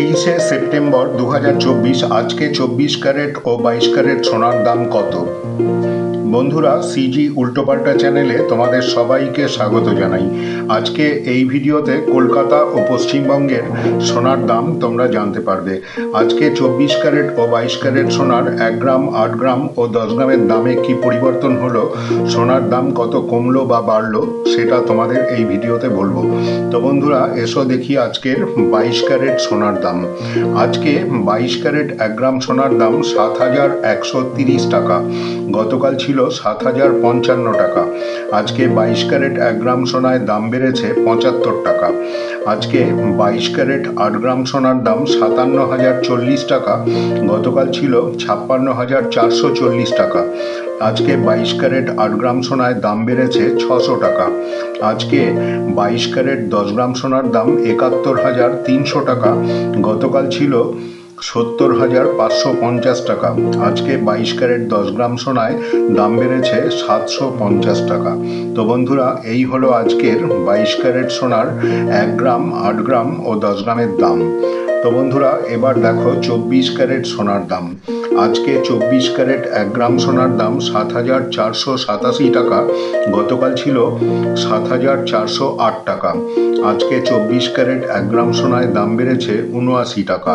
তেইশে সেপ্টেম্বর দু হাজার চব্বিশ আজকে চব্বিশ ক্যারেট ও বাইশ ক্যারেট সোনার দাম কত? বন্ধুরা সিজি উল্টোপাল্টা চ্যানেলে তোমাদের সবাইকে স্বাগত জানাই। আজকে এই ভিডিওতে কলকাতা ও পশ্চিমবঙ্গের সোনার দাম তোমরা জানতে পারবে। আজকে চব্বিশ ক্যারেট ও বাইশ ক্যারেট সোনার এক গ্রাম, আট গ্রাম ও দশ গ্রামের দামে কি পরিবর্তন হলো, সোনার দাম কত কমলো বা বাড়লো, সেটা তোমাদের এই ভিডিওতে বলব। তো বন্ধুরা, এসো দেখি আজকের বাইশ ক্যারেট সোনার দাম। আজকে বাইশ ক্যারেট এক গ্রাম সোনার দাম সাত হাজার একশো তিরিশ টাকা। গতকাল ছিল সাত হাজার পঞ্চান্ন টাকা। আজকে বাইশ ক্যারেট এক গ্রাম সোনায় দাম বেড়েছে পঁচাত্তর টাকা। আজকে বাইশ ক্যারেট আট গ্রাম সোনার দাম সাতান্ন হাজার চল্লিশ টাকা। গতকাল ছিল ছাপ্পান্ন হাজার চারশো চল্লিশ টাকা। আজকে বাইশ ক্যারেট আট গ্রাম সোনায় দাম বেড়েছে ছশো টাকা। আজকে বাইশ ক্যারেট দশ গ্রাম সোনার দাম একাত্তর হাজার তিনশো টাকা। গতকাল ছিল সত্তর হাজার পাঁচশো পঞ্চাশ টাকা। আজকে বাইশ ক্যারেট দশ গ্রাম সোনায় দাম বেড়েছে সাতশো পঞ্চাশ টাকা। তো বন্ধুরা, এই হলো আজকের বাইশ ক্যারেট সোনার এক গ্রাম, আট গ্রাম ও দশ গ্রামের দাম। তো বন্ধুরা, এবার দেখো চব্বিশ ক্যারেট সোনার দাম। আজকে চব্বিশ ক্যারেট এক গ্রাম সোনার দাম সাত হাজার চারশো সাতাশি টাকা। গতকাল ছিল সাত হাজার চারশো আট টাকা। আজকে চব্বিশ ক্যারেট এক গ্রাম সোনায় দাম বেড়েছে উনআশি টাকা।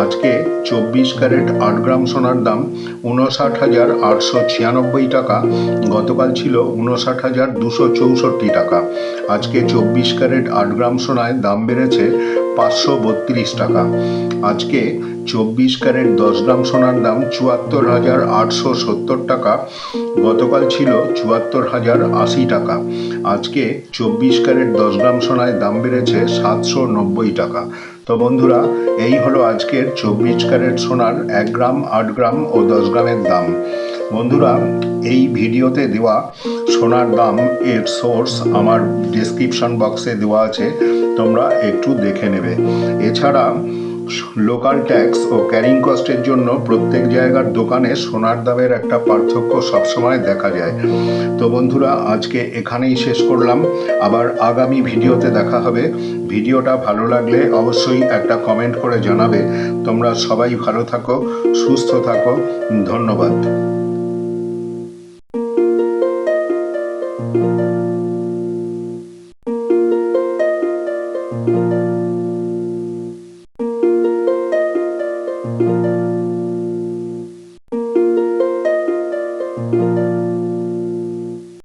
আজকে চব্বিশ ক্যারেট আট গ্রাম সোনার দাম উনষাট হাজার আটশো ছিয়ানব্বই টাকা। গতকাল ছিল উনষাট হাজার দুশো চৌষট্টি টাকা। আজকে চব্বিশ ক্যারেট আট গ্রাম সোনায় দাম বেড়েছে পাঁচশো বত্রিশ টাকা। আজকে চব্বিশ ক্যারেট দশ গ্রাম সোনার দাম চুয়াত্তর হাজার আটশো সত্তর টাকা। গতকাল ছিল চুয়াত্তর হাজার আশি টাকা। আজকে চব্বিশ ক্যারেট দশ গ্রাম সোনায় দাম বেড়েছে সাতশো নব্বই টাকা। তো বন্ধুরা, এই হলো আজকের চব্বিশ ক্যারেট সোনার এক গ্রাম, আট গ্রাম ও দশ গ্রামের দাম। বন্ধুরা, এই ভিডিওতে দেওয়া সোনার দাম এর সোর্স আমার ডিসক্রিপশন বক্সে দেওয়া আছে, তোমরা একটু দেখে নেবে। এছাড়া লোকাল ট্যাক্স ও ক্যারিং কস্টের জন্য প্রত্যেক জায়গার দোকানে সোনার দামের একটা পার্থক্য সবসময় দেখা যায়। তো বন্ধুরা, আজকে এখানেই শেষ করলাম। আবার আগামী ভিডিওতে দেখা হবে। ভিডিওটা ভালো লাগলে অবশ্যই একটা কমেন্ট করে জানাবে। তোমরা সবাই ভালো থাকো, সুস্থ থাকো। ধন্যবাদ।